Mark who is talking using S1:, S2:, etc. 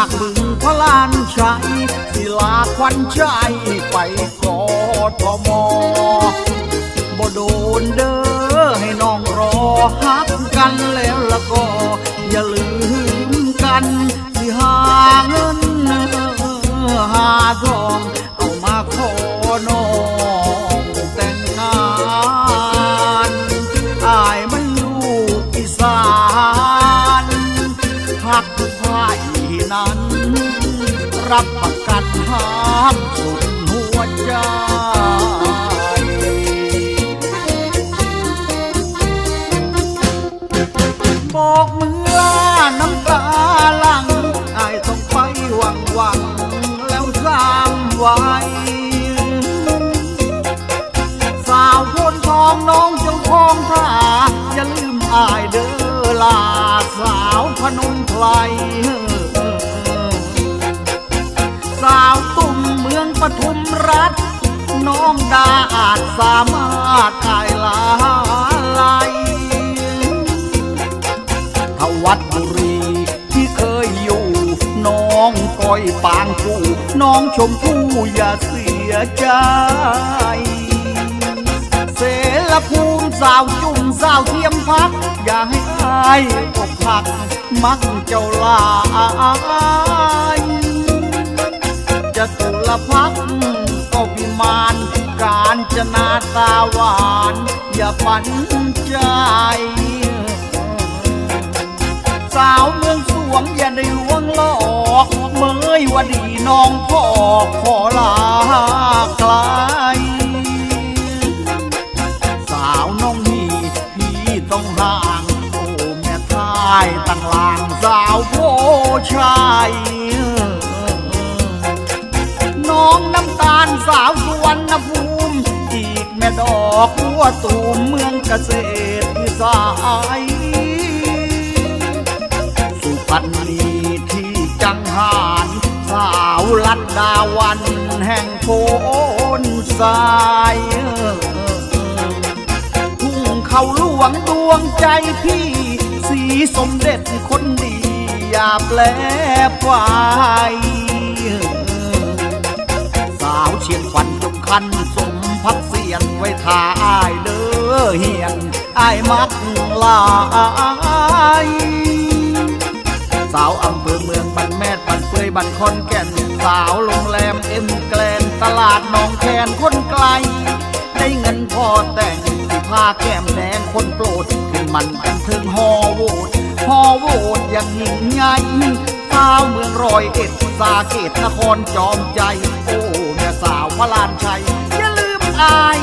S1: จากบึงพระลานชัยศิลาควันใจไปกอทมบ่โดนเด้อให้น้องรอฮักกันแล้วละก็ อย่าลืมกันที่หาเงิน รับประกันหักสุดหัวใจบอกมือลาน้ำตาลังอายต้องไปหวังหวังแล้วสามไว้สาวโพนทองน้องเจ้าของท่าอย่าลืมอายเด้อลาสาวพนมไพร มืองปทุมรัฐ น้องดาอาจสามารถอายลาลายทวัดบุรีที่เคยอยู่ น้องก้อยปางกูน้องชมพู่อย่าเสียใจ เสรภูมิสาวจุ่มสาวเทียมพัก อย่าให้อายอกหัก มักเจ้าลาย จะตุลพักก็วิมานการจนาตาหวาน อย่าปันใจ สาวเมืองสวงอย่าได้ลวงหลอกเมยวดีน้องพ่อขอลาไกลสาวน้องนี่พี่ต้องห่างโอ้แม่ทายตั้งลางสาวโพชายาลสาวสุวรรณภูมิ อีกแม่ดอกหัวตูมเมืองเกษตรสายสุพรรณีที่จังหารสาวลัดดาวันแห่งโพนสายทุ่งเขาหลวงดวงใจพี่ สีสมเด็จคนดีอย่าแปลไฟ ชียงควันจงคันสมพักเสียนไว้ทาอายเด้อเฮียนอายมักหลายสาวอำเภอเมืองบันแม่บันเฟยบันคอนแก่น สาวโรงแรมเอ็มแกลนตลาดนองแคนคนไกล ได้เงินพอแต่งที่พาแก้มแดงคนโปรดขึ้นมันกันถึงฮอโวตฮอโวตอย่างยิ่งใหญ่สาวเมือง รอยเอ็ดสาเกตนครจอมใจ โอ้แม่สาวพระลานชัย อย่าลืมอาย